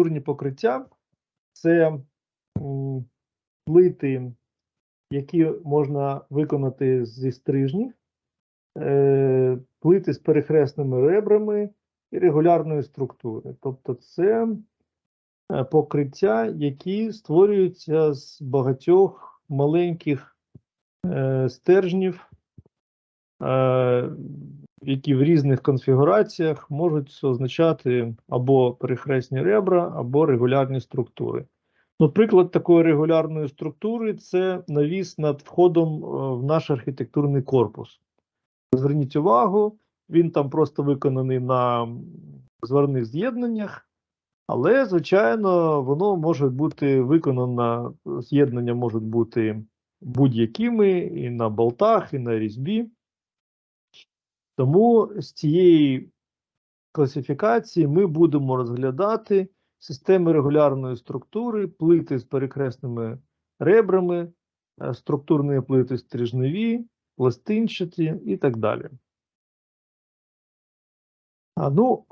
архітектурні покриття це плити, які можна виконати зі стрижнів, е, плити з перехресними ребрами і регулярної структури. Тобто, це е, покриття, які створюються з багатьох маленьких е, стержнів, які в різних конфігураціях можуть означати або перехресні ребра, або регулярні структури. Ну, приклад такої регулярної структури це навіс над входом е, в наш архітектурний корпус. Зверніть увагу, він там просто виконаний на зварних з'єднаннях, але, звичайно, воно може бути виконано, з'єднання можуть бути будь-якими і на болтах, і на різьбі. Тому з цієї класифікації ми будемо розглядати системи регулярної структури, плити з перекресними ребрами, е, структурні плити стрижневі, пластинчаті і так далі. А, ну,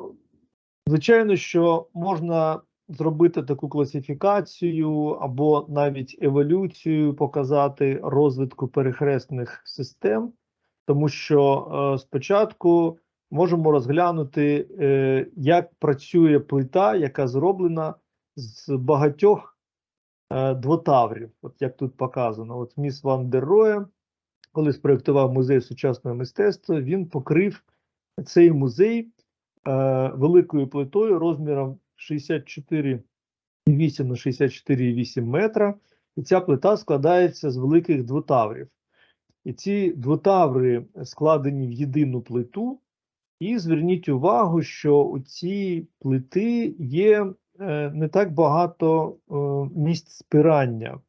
звичайно, що можна зробити таку класифікацію або навіть еволюцію, показати розвитку перехресних систем, тому що е, спочатку можемо розглянути, е, як працює плита, яка зроблена з багатьох е, двотаврів, от як тут показано. От міс Ван дер Роє, коли спроєктував музей сучасного мистецтва, він покрив цей музей великою плитою розміром 64,8 на 64,8 метра. І ця плита складається з великих двотаврів. І ці двотаври складені в єдину плиту. І зверніть увагу, що у цій плити є е, не так багато е, місць спирання.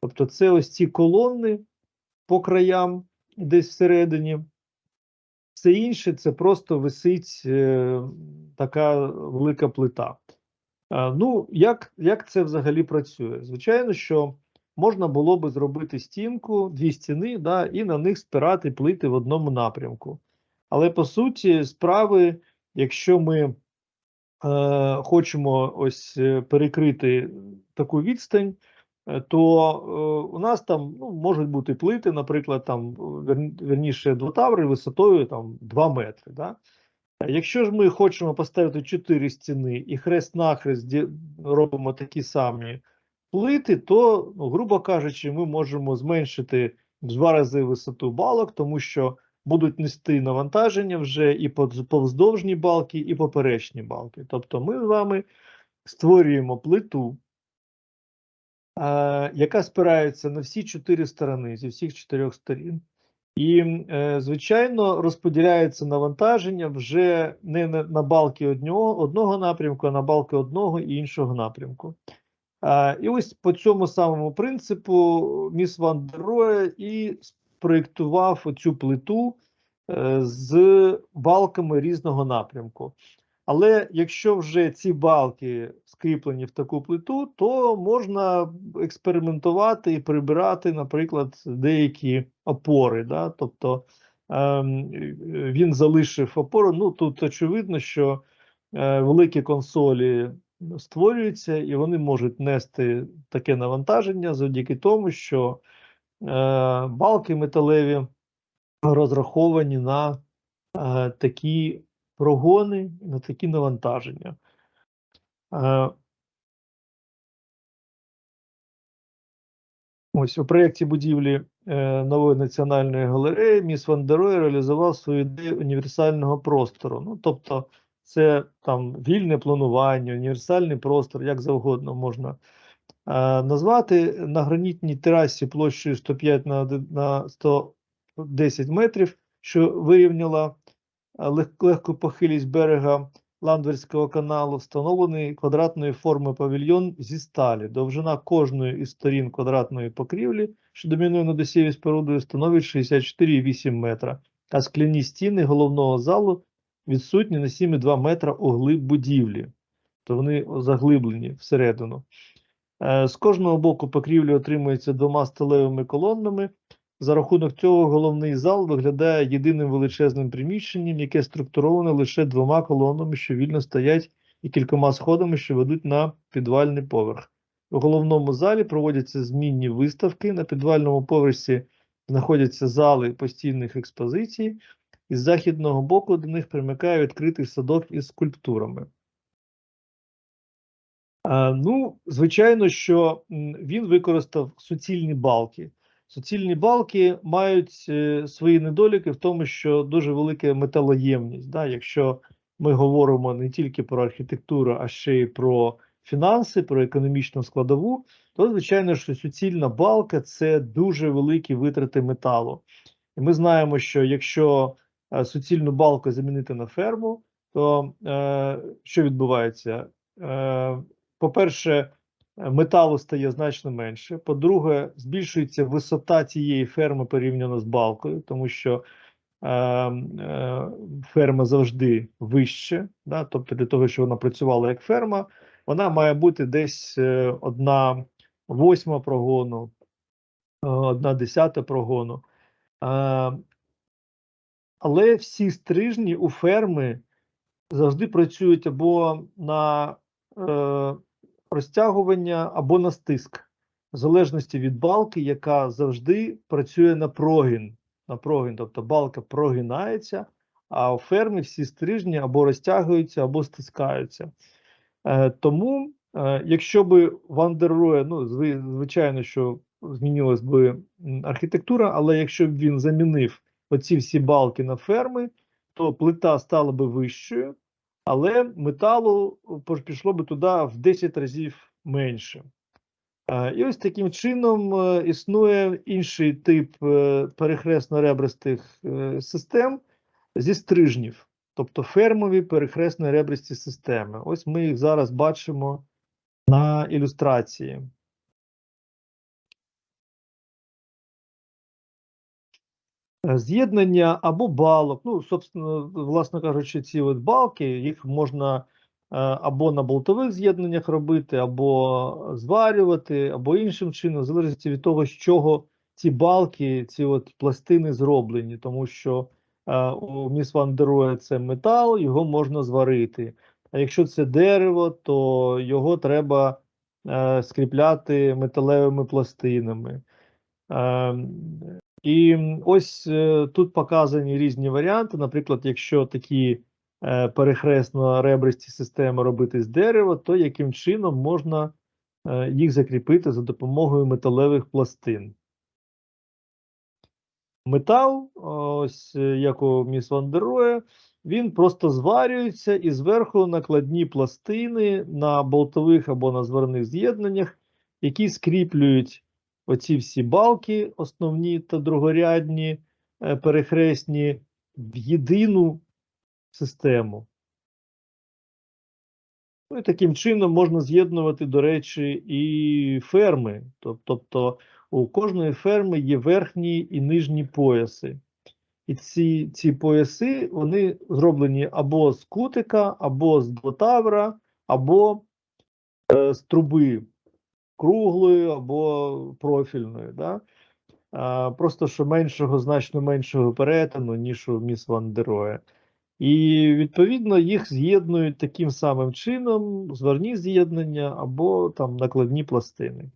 Тобто, це ось ці колони по краям, десь всередині. Все інше це просто висить е, така велика плита. Ну, як, як це взагалі працює? Звичайно, що можна було би зробити стінку, дві стіни, да, і на них спирати плити в одному напрямку. Але по суті, справи, якщо ми е, хочемо ось е, перекрити таку відстань, е, то е, у нас там ну, можуть бути плити, наприклад, там вер, верніше двотаври висотою там 2 метри. Да? Якщо ж ми хочемо поставити 4 стіни і хрест-нахрест робимо такі самі плити, то, ну, грубо кажучи, ми можемо зменшити в два рази висоту балок, тому що будуть нести навантаження вже і повздовжні балки, і поперечні балки. Тобто ми з вами створюємо плиту, е, яка спирається на всі чотири сторони зі всіх чотирьох сторін. І, е, звичайно, розподіляється навантаження вже не на, балки одного, одного напрямку, а на балки одного і іншого напрямку. І ось по цьому самому принципу міс Ван дер Роє і проєктував цю плиту е, з балками різного напрямку. Але якщо вже ці балки скріплені в таку плиту, то можна експериментувати і прибирати, наприклад, деякі опори. Да? Тобто ем, він залишив опору. Ну тут очевидно, що е, великі консолі створюються і вони можуть нести таке навантаження завдяки тому, що е, балки металеві розраховані на е, такі прогони, на такі навантаження. Е, Ось у проєкті будівлі е, нової національної галереї міс Ван дер Рой реалізував свою ідею універсального простору. Ну, тобто, це там вільне планування, універсальний простор, як завгодно можна е, назвати на гранітній терасі площею 105 на, на 110 метрів, що вирівняла е, лег, легку похилість берега Ландверського каналу, встановлений квадратної форми павільйон зі сталі. Довжина кожної із сторін квадратної покрівлі, що домінує над усією спорудою, становить 64,8 метра, а скляні стіни головного залу відсутні на 7,2 метра у глиб будівлі, то вони заглиблені всередину. Е, з кожного боку покрівлі отримується двома сталевими колоннами. За рахунок цього головний зал виглядає єдиним величезним приміщенням, яке структуроване лише двома колонами, що вільно стоять і кількома сходами, що ведуть на підвальний поверх. У головному залі проводяться змінні виставки. На підвальному поверсі знаходяться зали постійних експозицій. Із західного боку до них примикає відкритий садок із скульптурами. Ну, звичайно, що він використав суцільні балки. Суцільні балки мають е, свої недоліки в тому, що дуже велика металоємність. Да? Якщо ми говоримо не тільки про архітектуру, а ще й про фінанси, про економічну складову, то звичайно, що суцільна балка це дуже великі витрати металу. І ми знаємо, що якщо суцільну балку замінити на ферму, то е, що відбувається? Е, по-перше, е, металу стає значно менше. По-друге, збільшується висота цієї ферми порівняно з балкою, тому що е, е, ферма завжди вище. Да? Тобто, для того, щоб вона працювала як ферма, вона має бути десь е, одна восьма прогону, е, одна десята прогону. Але всі стрижні у ферми завжди працюють або на е, розтягування, або на стиск, в залежності від балки, яка завжди працює на прогін. На прогін, тобто балка прогинається, а у фермі всі стрижні або розтягуються, або стискаються. Е, тому, е, якщо би Вандерроє, ну, звичайно, що змінилась би архітектура, але якщо б він замінив оці всі балки на ферми, то плита стала би вищою, але металу пішло би туди в 10 разів менше. Е, І ось таким чином е, існує інший тип е, перехресно-ребристих е, систем зі стрижнів, тобто фермові перехресно-ребристі системи. Ось ми їх зараз бачимо на ілюстрації. З'єднання або балок, ну, собственно, власно кажучи, ці от балки, їх можна е, або на болтових з'єднаннях робити, або зварювати, або іншим чином, в залежності від того, з чого ці балки, ці от пластини зроблені, тому що е, у Міс Ван дер це метал, його можна зварити. А якщо це дерево, то його треба е, скріпляти металевими пластинами. І ось е, тут показані різні варіанти. Наприклад, якщо такі е, перехресно-ребристі системи робити з дерева, то яким чином можна е, їх закріпити за допомогою металевих пластин. Метал, ось як у Міс Ван дер він просто зварюється і зверху накладні пластини на болтових або на зварних з'єднаннях, які скріплюють оці всі балки, основні та другорядні, е, перехресні, в єдину систему. Ну і таким чином можна з'єднувати, до речі, і ферми. Тобто у кожної ферми є верхні і нижні пояси. І ці, ці пояси вони зроблені або з кутика, або з ботавра, або е, з труби круглою або профільною. Да? А, просто що меншого, значно меншого перетину, ніж у Міс Ван дер Роє. І відповідно їх з'єднують таким самим чином, зварні з'єднання або там накладні пластини.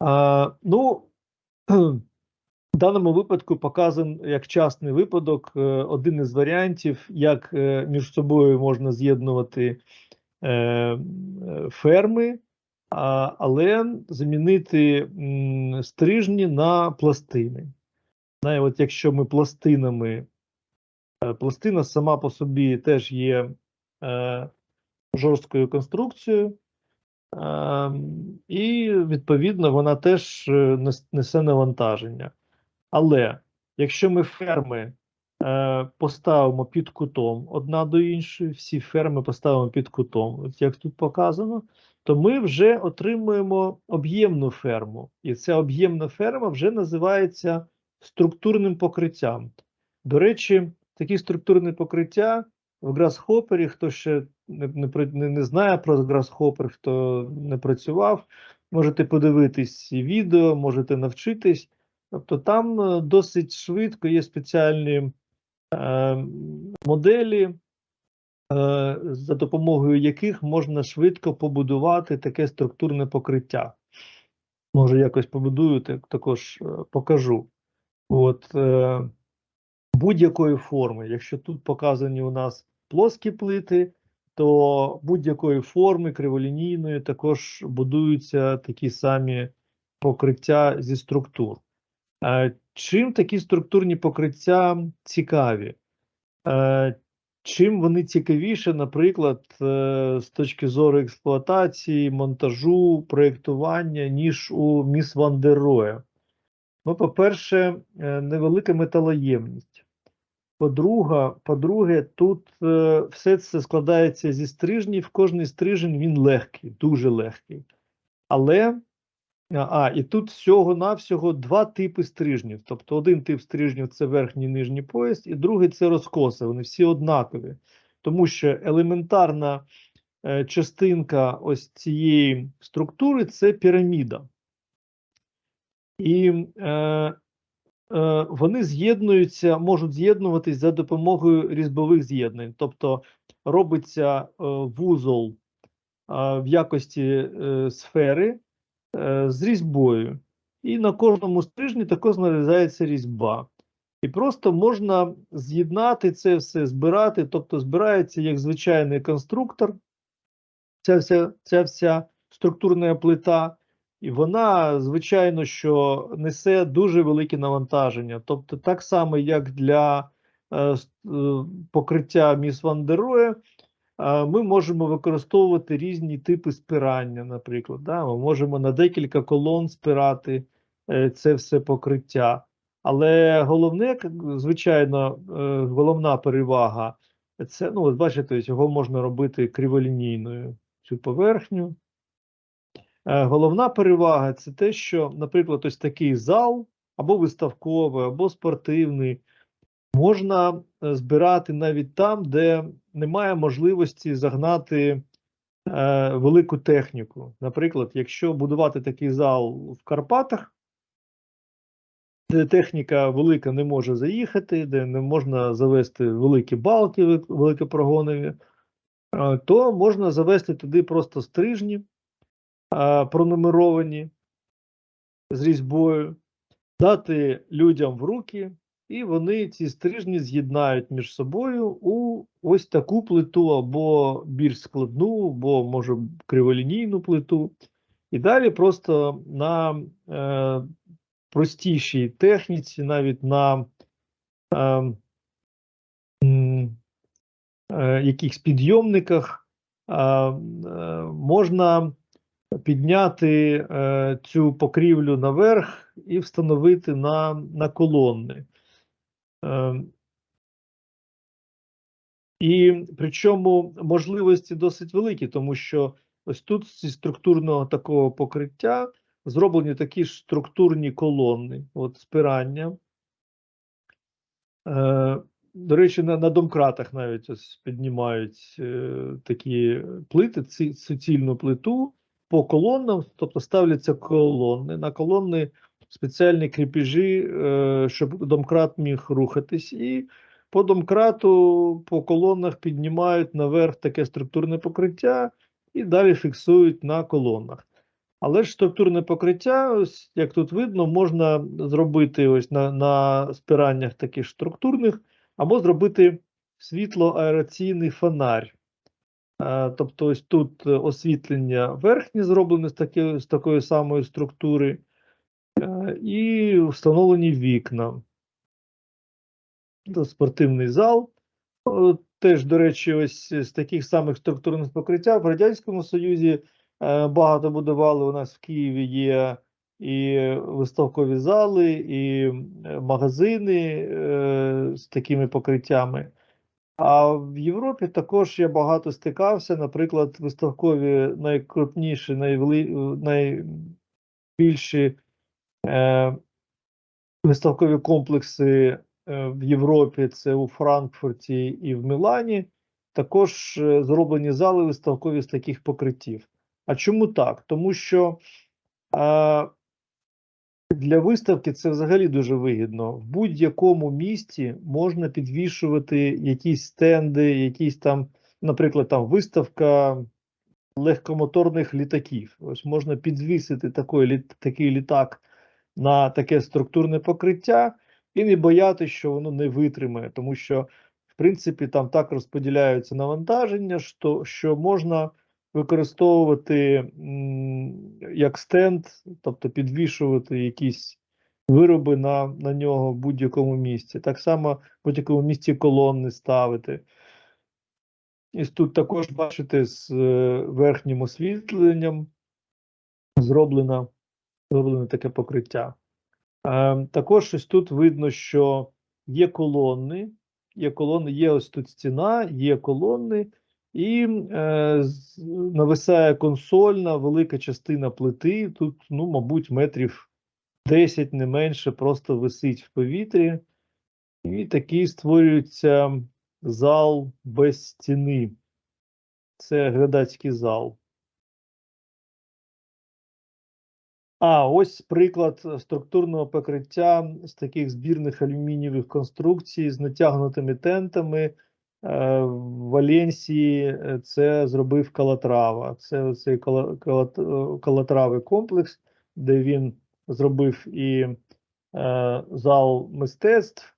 А, ну, в даному випадку показан як частний випадок е, один із варіантів, як е, між собою можна з'єднувати ферми, але замінити стрижні на пластини. От якщо ми пластинами, е, пластина сама по собі теж є е, жорсткою конструкцією, е, і відповідно вона теж е, несе навантаження. Але якщо ми ферми е, поставимо під кутом одна до іншої, всі ферми поставимо під кутом, от як тут показано, то ми вже отримуємо об'ємну ферму. І ця об'ємна ферма вже називається структурним покриттям. До речі, такі структурні покриття в Grasshopper, хто ще не, не, не, знає про Grasshopper, хто не працював, можете подивитись відео, можете навчитись. Тобто там е, досить швидко є спеціальні е, моделі, е, за допомогою яких можна швидко побудувати таке структурне покриття. Може, якось побудую, так, також е, покажу. От, е, будь-якої форми, якщо тут показані у нас плоскі плити, то будь-якої форми криволінійної також будуються такі самі покриття зі структур. Чим такі структурні покриття цікаві? Е, Чим вони цікавіше, наприклад, е, з точки зору експлуатації, монтажу, проєктування, ніж у Міс Ван дер Ну, по-перше, е, невелика металоємність. По-друге, по-друге, тут все це складається зі стрижнів. Кожний стрижень він легкий, дуже легкий. Але а, і тут всього-навсього два типи стрижнів. Тобто один тип стрижнів це верхній і нижній пояс, і другий це розкоси. Вони всі однакові. Тому що елементарна е, частинка ось цієї структури це піраміда. І е, е, вони з'єднуються, можуть з'єднуватись за допомогою різьбових з'єднань. Тобто робиться е, вузол е, в якості е, сфери з різьбою. І на кожному стрижні також нарізається різьба. І просто можна з'єднати це все, збирати, тобто збирається як звичайний конструктор, ця вся, ця вся структурна плита, і вона, звичайно, що несе дуже велике навантаження. Тобто, так само, як для е, е, покриття Міс Ван дер Роє, е, ми можемо використовувати різні типи спирання, наприклад. Да? Ми можемо на декілька колон спирати е, це все покриття. Але головне, звичайно, е, головна перевага це, ну, от бачите, його можна робити криволінійною цю поверхню. Е, Головна перевага це те, що, наприклад, ось такий зал або виставковий, або спортивний, можна збирати навіть там, де немає можливості загнати е, велику техніку. Наприклад, якщо будувати такий зал в Карпатах, де техніка велика не може заїхати, де не можна завести великі балки вел- великопрогонові, е, то можна завести туди просто стрижні, е, пронумеровані з різьбою, дати людям в руки, і вони ці стрижні з'єднають між собою у ось таку плиту, або більш складну, або може криволінійну плиту. І далі просто на е, простішій техніці, навіть на е, е, якихось підйомниках е, е, можна підняти е, цю покрівлю наверх і встановити на, на колони. Е, і причому можливості досить великі, тому що ось тут зі структурного такого покриття зроблені такі ж структурні колони, от спирання. Е, до речі, на, на домкратах навіть ось піднімають е, такі плити, ці, суцільну плиту по колонам, тобто ставляться колони. На колони спеціальні кріпежі, е, щоб домкрат міг рухатись. І по домкрату, по колонах піднімають наверх таке структурне покриття і далі фіксують на колонах. Але ж структурне покриття, ось як тут видно, можна зробити ось на, на спираннях таких структурних, або зробити світлоаераційний фонарь. Е, Тобто, ось тут е, освітлення верхнє зроблене з, таки, з такої самої структури, і встановлені вікна. Це спортивний зал. Теж, до речі, ось з таких самих структурних покриття в Радянському Союзі е, багато будували. У нас в Києві є і виставкові зали, і е, магазини е, з такими покриттями. А в Європі також я багато стикався. Наприклад, виставкові найкрупніші, найвели, найбільші е, виставкові комплекси е, в Європі це у Франкфурті і в Мілані. Також е, зроблені зали виставкові з таких покриттів. А чому так? Тому що е, для виставки це взагалі дуже вигідно. В будь-якому місті можна підвішувати якісь стенди, якісь там наприклад, там виставка легкомоторних літаків. Ось можна підвісити такий, такий літак на таке структурне покриття і не боятися, що воно не витримає, тому що, в принципі, там так розподіляються навантаження, що, що можна використовувати як стенд, тобто підвішувати якісь вироби на, на нього в будь-якому місці. Так само в будь-якому місці колонни ставити. І тут також бачите з е, верхнім освітленням зроблено, зроблено таке покриття. Е, також ось тут видно, що є колони, є колони, є ось тут стіна, є колони, і е, нависає консольна, велика частина плити. Тут, ну, мабуть, метрів 10 не менше, просто висить в повітрі. І такий створюється зал без стіни. Це глядацький зал. А ось приклад е, структурного покриття з таких збірних алюмінієвих конструкцій з натягнутими тентами. Е, В Валенсії е, це зробив Калатрава. Це цей Калатравий комплекс, де він зробив і зал мистецтв,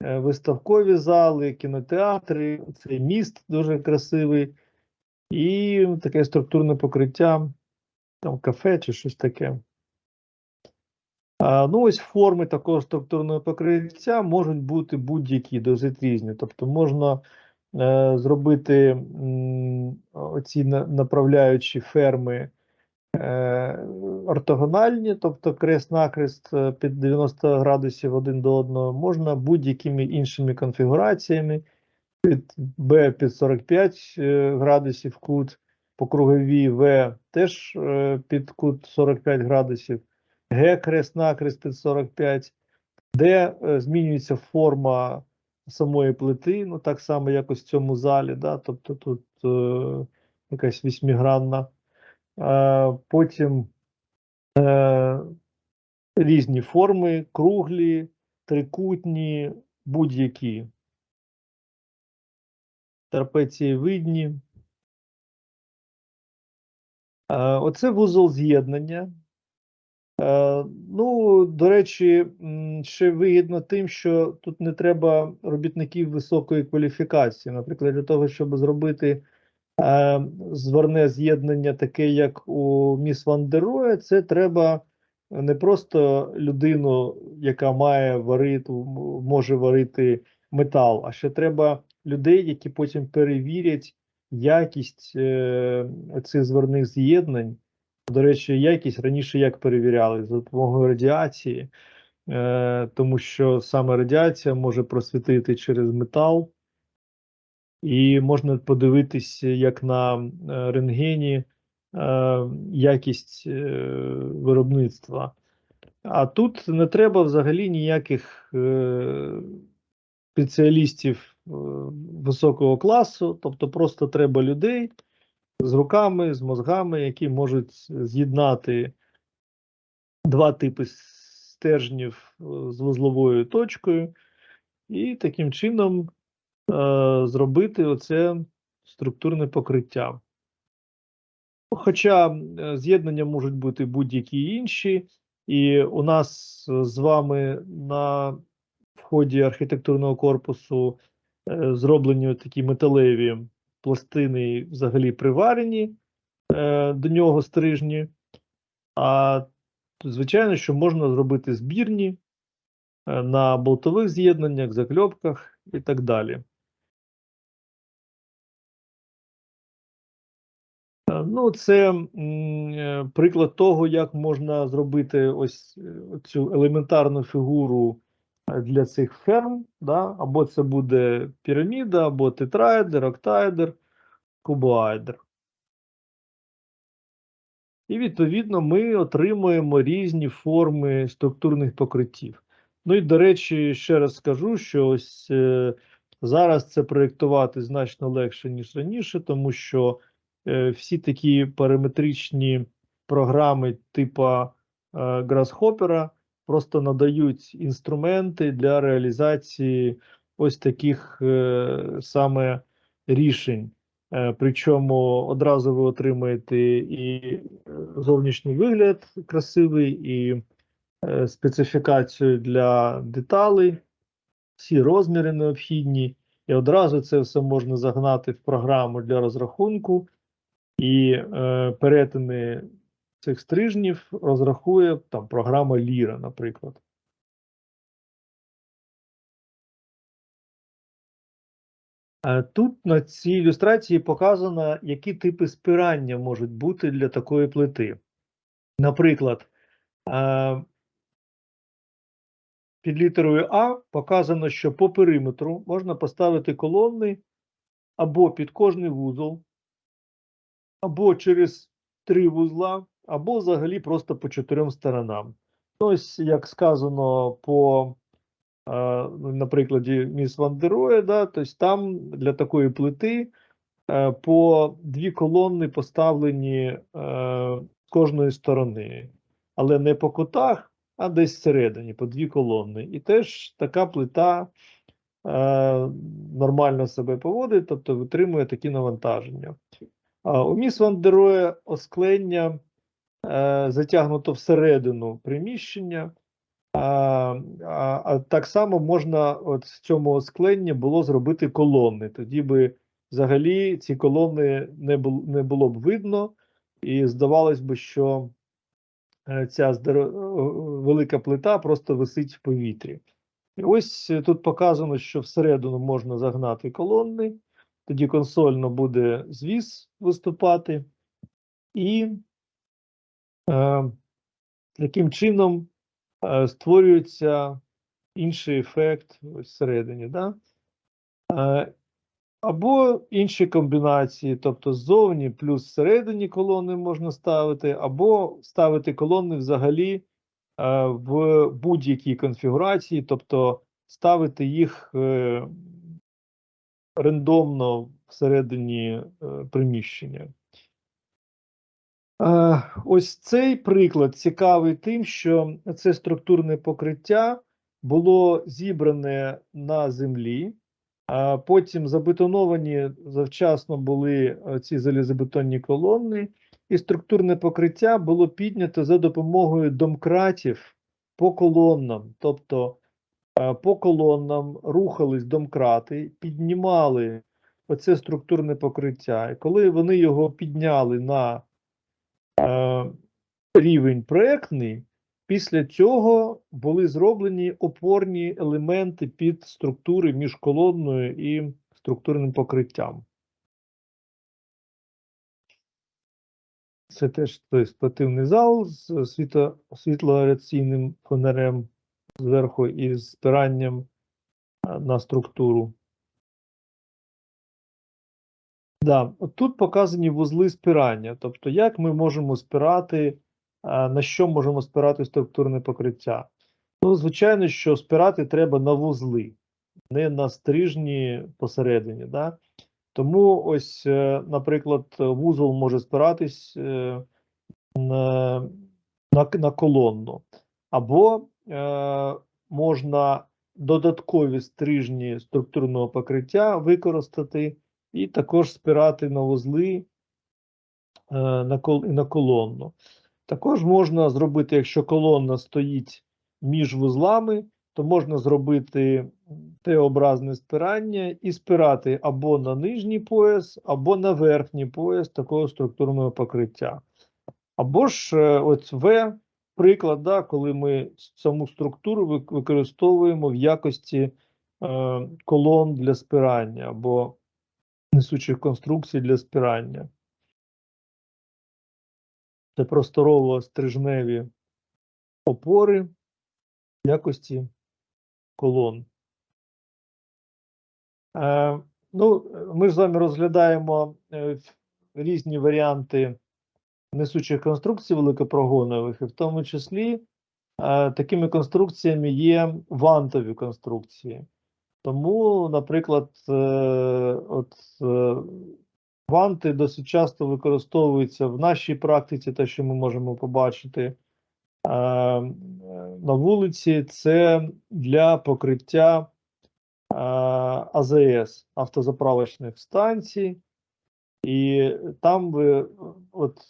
виставкові зали, кінотеатри, цей міст дуже красивий, і таке структурне покриття, там кафе чи щось таке. Ну, ось форми такого структурного покриття можуть бути будь-які, досить різні. Тобто можна е, зробити м, оці направляючі ферми е, ортогональні, тобто крест-накрест е, під 90 градусів один до одного, можна будь-якими іншими конфігураціями, під Б під 45 е, градусів кут, по круговій В теж під кут 45 градусів, Г крест-накрест під 45, Д е, змінюється форма самої плити, ну так само, як ось в цьому залі, да, тобто тут е, якась вісьмигранна. Е, потім е, різні форми, круглі, трикутні, будь-які. Трапецієвидні. Е, оце вузол з'єднання. Е, ну, до речі, ще вигідно тим, що тут не треба робітників високої кваліфікації. Наприклад, для того, щоб зробити е, зверне з'єднання, таке, як у Міс Ван це треба не просто людину, яка має варити, може варити метал, а ще треба людей, які потім перевірять якість е, цих зверних з'єднань. До речі, якість раніше як перевіряли? За допомогою радіації, е, тому що саме радіація може просвітити через метал, і можна подивитися, як на е, рентгені, е, якість е, виробництва. А тут не треба взагалі ніяких е, спеціалістів е, високого класу, тобто просто треба людей з руками, з мозгами, які можуть з'єднати два типи стержнів е, з вузловою точкою, і таким чином е, зробити оце структурне покриття. Хоча з'єднання можуть бути будь-які інші, і у нас з вами на вході архітектурного корпусу е, зроблені такі металеві пластини взагалі приварені е, до нього стрижні. А звичайно, що можна зробити збірні е, на болтових з'єднаннях, закльопках і так далі. Е, Ну, це е, приклад того, як можна зробити ось е, цю елементарну фігуру для цих ферм. Да? Або це буде піраміда, або тетраедр, октаедр, кубоедр. І відповідно ми отримуємо різні форми структурних покриттів. Ну і до речі, ще раз скажу, що ось е, зараз це проєктувати значно легше, ніж раніше, тому що е, всі такі параметричні програми типу е, Grasshopper просто надають інструменти для реалізації ось таких е, саме рішень. Е, Причому одразу ви отримаєте і е, зовнішній вигляд красивий, і специфікацію для деталей, всі розміри необхідні, і одразу це все можна загнати в програму для розрахунку, і перетини цих стрижнів розрахує там програма Ліра, наприклад. Е, Тут на цій ілюстрації показано, які типи спирання можуть бути для такої плити. Наприклад, е, під літерою А показано, що по периметру можна поставити колонни або під кожний вузол, або через три вузла, або взагалі просто по чотирьом сторонам. Ну, Ось, як сказано по е, ну, на прикладі міс Вандероя, да, тобто там для такої плити е, по дві колонни поставлені е, з кожної сторони, але не по кутах, а десь всередині, по дві колонни. І теж така плита нормально себе поводить, тобто витримує такі навантаження. У міс Вандероя осклення затягнуто всередину приміщення. А, а, так само можна от в цьому оскленні було зробити колони. Тоді би взагалі ці колони не було, не було б видно, і здавалось би, що е, ця е, велика плита просто висить в повітрі. І ось е, тут показано, що всередину можна загнати колони, тоді консольно буде звіс виступати, і е, таким чином е, створюється інший ефект всередині. Да? Е, або інші комбінації, тобто ззовні плюс всередині колони можна ставити, або ставити колони взагалі е, в будь-якій конфігурації, тобто ставити їх е, рандомно всередині е, приміщення. Е, Ось цей приклад цікавий тим, що це структурне покриття було зібране на землі, а потім забетоновані завчасно були е, ці залізобетонні колони, і структурне покриття було піднято за допомогою домкратів по колоннам. Тобто е, по колоннам рухались домкрати, піднімали оце структурне покриття. І коли вони його підняли на рівень проектний, після цього були зроблені опорні елементи під структури між колонною і структурним покриттям. Це теж той спортивний зал з світло, фонарем зверху і з спиранням е, на структуру. Да, тут показані вузли спирання, тобто як ми можемо спирати, на що можемо спирати структурне покриття. Ну, звичайно, що спирати треба на вузли, не на стрижні посередині. Да? Тому ось, е, наприклад, вузол може спиратись е, на, на, на колонну, або е, можна додаткові стрижні структурного покриття використати і також спирати на вузли е, на, колонну. Також можна зробити, якщо колонна стоїть між вузлами, то можна зробити Т-образне спирання і спирати або на нижній пояс, або на верхній пояс такого структурного покриття. Або ж е, ось В приклад, да, коли ми саму структуру використовуємо в якості е, колон для спирання або несучих конструкцій для спирання. Це просторово стрижневі опори якості колон. Е, ну, ми ж з вами розглядаємо е, різні варіанти несучих конструкцій великопрогонових, і в тому числі е, такими конструкціями є вантові конструкції. Тому, наприклад, е, от е, ванти досить часто використовуються в нашій практиці, те, що ми можемо побачити е, на вулиці, це для покриття АЗС автозаправочних станцій. І там ви от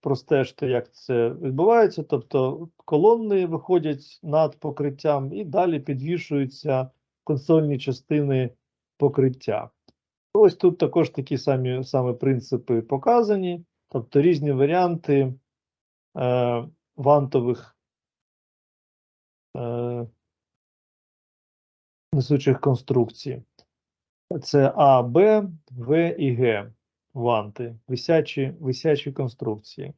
простежте, як це відбувається. Тобто колонни виходять над покриттям і далі підвішуються консольні частини покриття. Ось тут також такі самі саме принципи показані, тобто різні варіанти е, вантових е, несучих конструкцій. Це А, Б, В і Г ванти, висячі, висячі конструкції.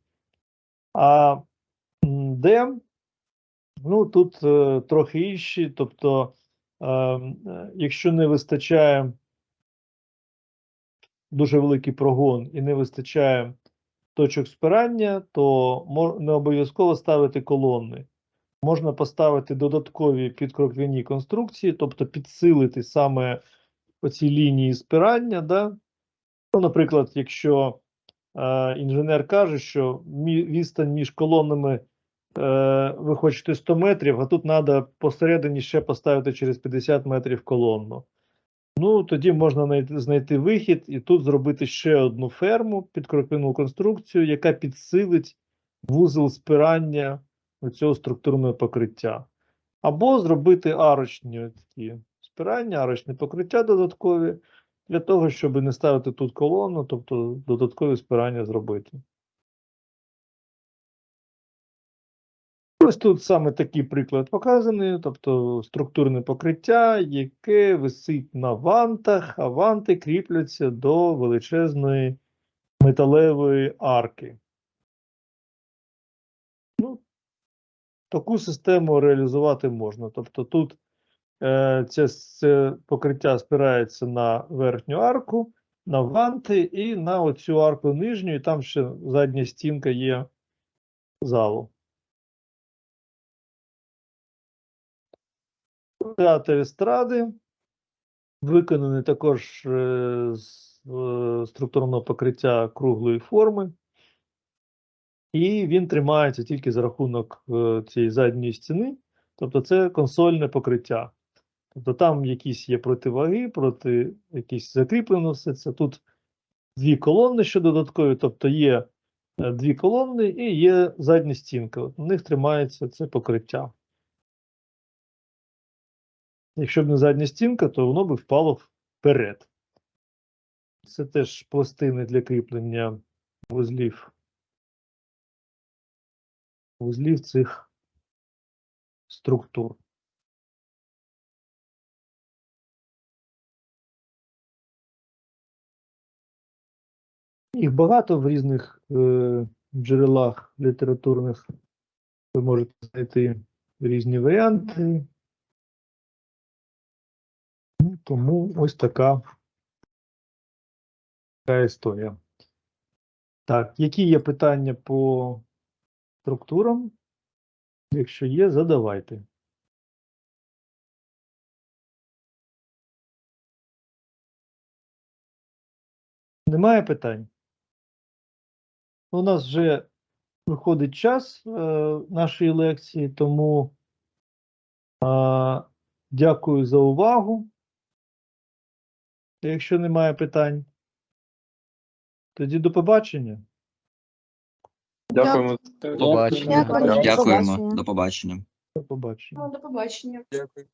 А Д, ну тут е, трохи інші, тобто, якщо не вистачає дуже великий прогон і не вистачає точок спирання, то не обов'язково ставити колонни. Можна поставити додаткові підкроквяні конструкції, тобто підсилити саме оці лінії спирання. Да? Ну, наприклад, якщо е, інженер каже, що відстань між колонами ви хочете 100 метрів, а тут треба посередині ще поставити через 50 метрів колонну. Ну, тоді можна знайти, вихід і тут зробити ще одну ферму підкроквяну конструкцію, яка підсилить вузол спирання цього структурного покриття. Або зробити арочні такі спирання, арочне покриття додаткові, для того, щоб не ставити тут колону, тобто додаткові спирання зробити. Ось тут саме такий приклад показаний, тобто структурне покриття, яке висить на вантах, а ванти кріпляться до величезної металевої арки. Ну, таку систему реалізувати можна. Тобто тут е, це, це покриття спирається на верхню арку, на ванти і на оцю арку нижню, і там ще задня стінка є залу. Театр естради виконаний також е, з е, структурного покриття круглої форми, і він тримається тільки за рахунок е, цієї задньої стіни, тобто це консольне покриття. Тобто там якісь є противаги, проти якісь закріплено все це. Тут дві колони ще додаткові, тобто є дві колони і є задня стінка. На них тримається це покриття. Якщо б не задня стінка, то воно б впало вперед. Це теж пластини для кріплення вузлів. Вузлів цих структур. Їх багато в різних е, джерелах літературних. Ви можете знайти різні варіанти. Тому ось така, така історія. Так, які є питання по структурам? Якщо є, задавайте. Немає питань? У нас вже виходить час е, нашої лекції, тому е, дякую за увагу. Якщо немає питань, тоді до побачення. Дякуємо. Побачення. Дякую. Дякуємо. До побачення. До побачення. До побачення. Дякую.